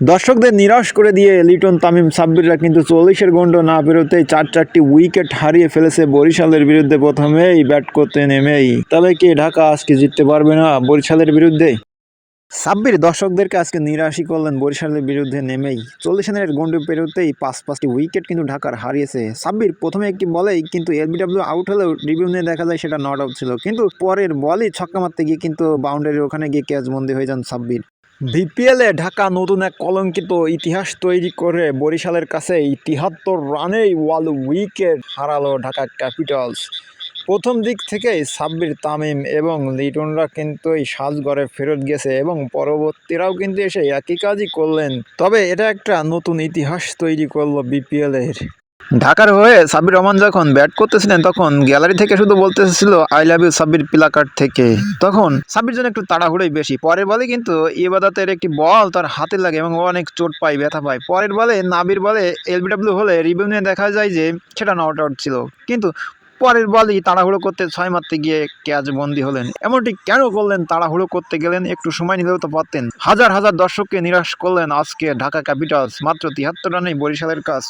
দর্শকদের নিরাশ করে দিয়ে লিটন তামিম সাব্বিররা কিন্তু চল্লিশের গন্ড না পেরোতেই চার চারটি উইকেট হারিয়ে ফেলেছে বরিশালের বিরুদ্ধে প্রথমেই ব্যাট করতে নেমেই। তবে কি ঢাকা আজকে জিততে পারবে না বরিশালের বিরুদ্ধে? সাব্বির দর্শকদেরকে আজকে নিরাশই করলেন বরিশালের বিরুদ্ধে নেমেই। চল্লিশ রানের গন্ডে পেরোতেই পাঁচ পাঁচটি উইকেট কিন্তু ঢাকার হারিয়েছে। সাব্বির প্রথমে একটি বলেই কিন্তু এলবিডব্লিউ আউট হলেও রিভিউ নিয়ে দেখা যায় সেটা নট আউট ছিল। কিন্তু পরের বলই ছক্কা মারতে গিয়ে কিন্তু বাউন্ডারির ওখানে গিয়ে ক্যাচ বন্দি হয়ে যান সাব্বির। বিপিএলে ঢাকা নতুন এক কলঙ্কিত ইতিহাস তৈরি করে বরিশালের কাছে তিহাত্তর রানেই ওয়াল উইকেট হারালো ঢাকা ক্যাপিটালস। প্রথম দিক থেকেই সাব্বির তামিম এবং লিটনরা কিন্তু এই সাজগড়ে ফেরত গেছে এবং পরবর্তীরাও কিন্তু এসে একই কাজই করলেন। তবে এটা একটা নতুন ইতিহাস তৈরি করল বিপিএল এর ঢাকার হয়ে সাব্বির রহমান যখন ব্যাট করতেছিলেন, তখন গ্যালারি থেকে শুধু বলতেছিল I love you Sabbir placard থেকে। তখন সাব্বির জন্য একটু তাড়াহুড়োই বেশি। পরের বলে কিন্তু ইবাদতের একটি বল তার হাতে লাগে এবং অনেক চোট পায়, ব্যথা পায়। পরের বলে নাবির বলে এলবিডব্লিউ হলে রিভিউ নিয়ে দেখা যায় যে সেটা নট আউট ছিল। কিন্তু পরের বলই তাড়াহুড়ো করতে ছয় মারতে গিয়ে ক্যাচ বন্দি হলেন। এমনটি কেন করলেন? তাড়াহুড়ো করতে গেলেন, একটু সময় নিলেও তো পারতেন। হাজার হাজার দর্শককে নিরাশ করলেন আজকে ঢাকা ক্যাপিটালস। মাত্র তিয়াত্তর রানেই বরিশালের কাজ।